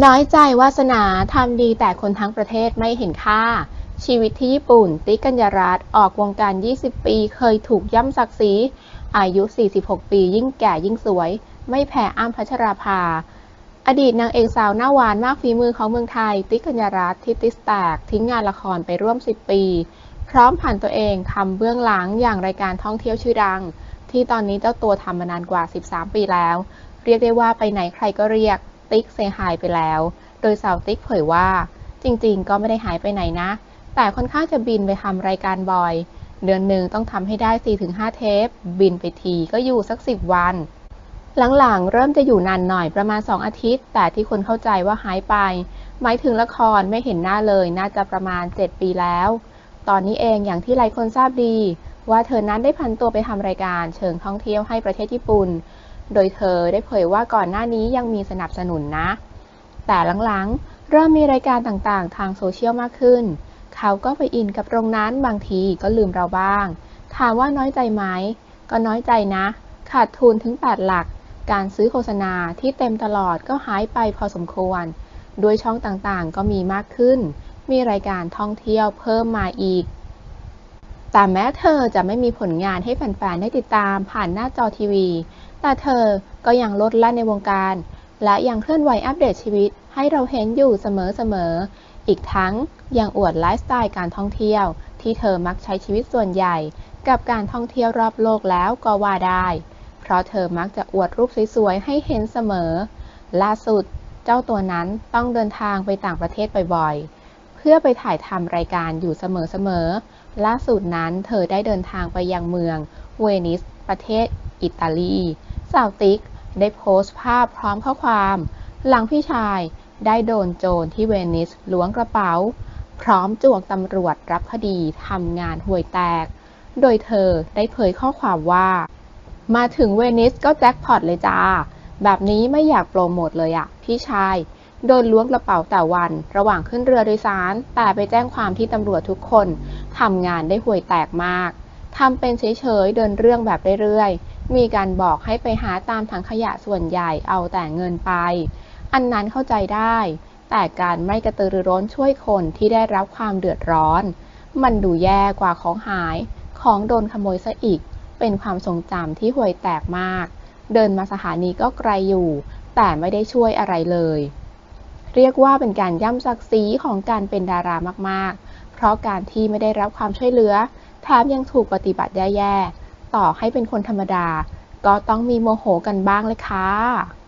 น้อยใจวาสนาทำดีแต่คนทั้งประเทศไม่เห็นค่า ชีวิตที่ญี่ปุ่น ติ๊กกัญญารัตน์ออกวงการ 20 ปี เคยถูกย่ำศักดิ์ศรีอายุ 46 ปี ยิ่งแก่ยิ่งสวย ไม่แพ้อ้ำพัชราภา อดีตนางเอกสาวหน้าหวานมากฝีมือของเมืองไทย ติ๊กกัญญารัตน์ที่ติสแตก ทิ้งงานละครไปร่วม 10 ปี พร้อมผ่านตัวเองทำเบื้องหลังอย่างรายการท่องเที่ยวชื่อดัง ที่ตอนนี้เจ้าตัวทำมานานกว่า 13 ปีแล้ว เรียกได้ว่าไปไหนใครก็เรียก ติ๊กเซหายไปแล้ว โดยสาวติ๊กเผยว่า จริงๆ ก็ไม่ได้หายไปไหนนะ แต่ค่อนข้างจะบินไปทำรายการบ่อย เดือนหนึ่งต้องทำให้ได้ 4-5 เทป บินไปทีก็อยู่สัก 10 วัน หลังๆ เริ่มจะอยู่นานหน่อยประมาณ 2 อาทิตย์ แต่ที่คนเข้าใจว่าหายไป หมายถึงละครไม่เห็นหน้าเลยน่าจะประมาณ 7 ปีแล้ว ตอนนี้เองอย่างที่หลายคนทราบดี ว่าเธอนั้นได้พันตัวไปทำรายการเชิงท่องเที่ยวให้ประเทศญี่ปุ่น โดยเธอได้เผยว่าก่อนหน้านี้ยังมีสนับสนุนนะ แต่หลังๆ เริ่มมีรายการต่างๆ ทางโซเชียลมากขึ้น เขาก็ไปอินกับตรงนั้นบางทีก็ลืมเราบ้าง ถามว่าน้อยใจไหม ก็น้อยใจนะ ขาดทุนถึง 8 หลัก การซื้อโฆษณาที่เต็มตลอดก็หายไปพอสมควร ด้วยช่องต่างๆ ก็มีมากขึ้น มีรายการท่องเที่ยวเพิ่มมาอีก แต่แม้เธอจะไม่มีผลงานให้แฟนๆ ได้ติดตามผ่านหน้าจอทีวี แต่เธอก็ยังลดละในวงการ และยังเคลื่อนไหวอัปเดตชีวิตให้เราเห็นอยู่เสมอๆ อีกทั้งยังอวดไลฟ์สไตล์การท่องเที่ยว ที่เธอมักใช้ชีวิตส่วนใหญ่ กับการท่องเที่ยวรอบโลกแล้วก็ว่าได้ เพราะเธอมักจะอวดรูปสวยๆ ให้เห็นเสมอ ล่าสุด เจ้าตัวนั้นต้องเดินทางไปต่างประเทศบ่อยๆ พื่อไปถ่ายทำรายการอยู่เสมอๆ ล่าสุดนั้นเธอได้เดินทางไปยังเมืองเวนิส ประเทศอิตาลีสาวติ๊กได้โพสต์ภาพพร้อมข้อความ หลังพี่ชายได้โดนโจรที่เวนิสล้วงกระเป๋า พร้อมจวกตำรวจรับคดีทำงานห่วยแตก โดยเธอได้เผยข้อความว่า มาถึงเวนิสก็แจ็คพอตเลยจ้า แบบนี้ไม่อยากโปรโมทเลยอะพี่ชาย โดนล้วงกระเป๋าแต่วัน ระหว่างขึ้นเรือโดยสาร แต่ไปแจ้งความที่ตำรวจทุกคนทำงานได้ห่วยแตกมากทำเป็นเฉยๆเดินเรื่องแบบเรื่อยๆ มีการบอกให้ไปหาตามถังขยะส่วนใหญ่เอาแต่เงินไป อันนั้นเข้าใจได้ แต่การไม่กระตือรือร้นช่วยคนที่ได้รับความเดือดร้อน มันดูแย่กว่าของหาย ของโดนขโมยซะอีก เป็นความทรงจำที่ห่วยแตกมาก เดินมาสถานีก็ไกลอยู่ แต่ไม่ได้ช่วยอะไรเลย เรียกว่าเป็นการย่ำศักดิ์ศรีของการเป็นดารามากๆ เพราะการที่ไม่ได้รับความช่วยเหลือ แถมยังถูกปฏิบัติแย่ๆ ต่อให้เป็นคนธรรมดา ก็ต้องมีโมโหกันบ้างเลยค่ะ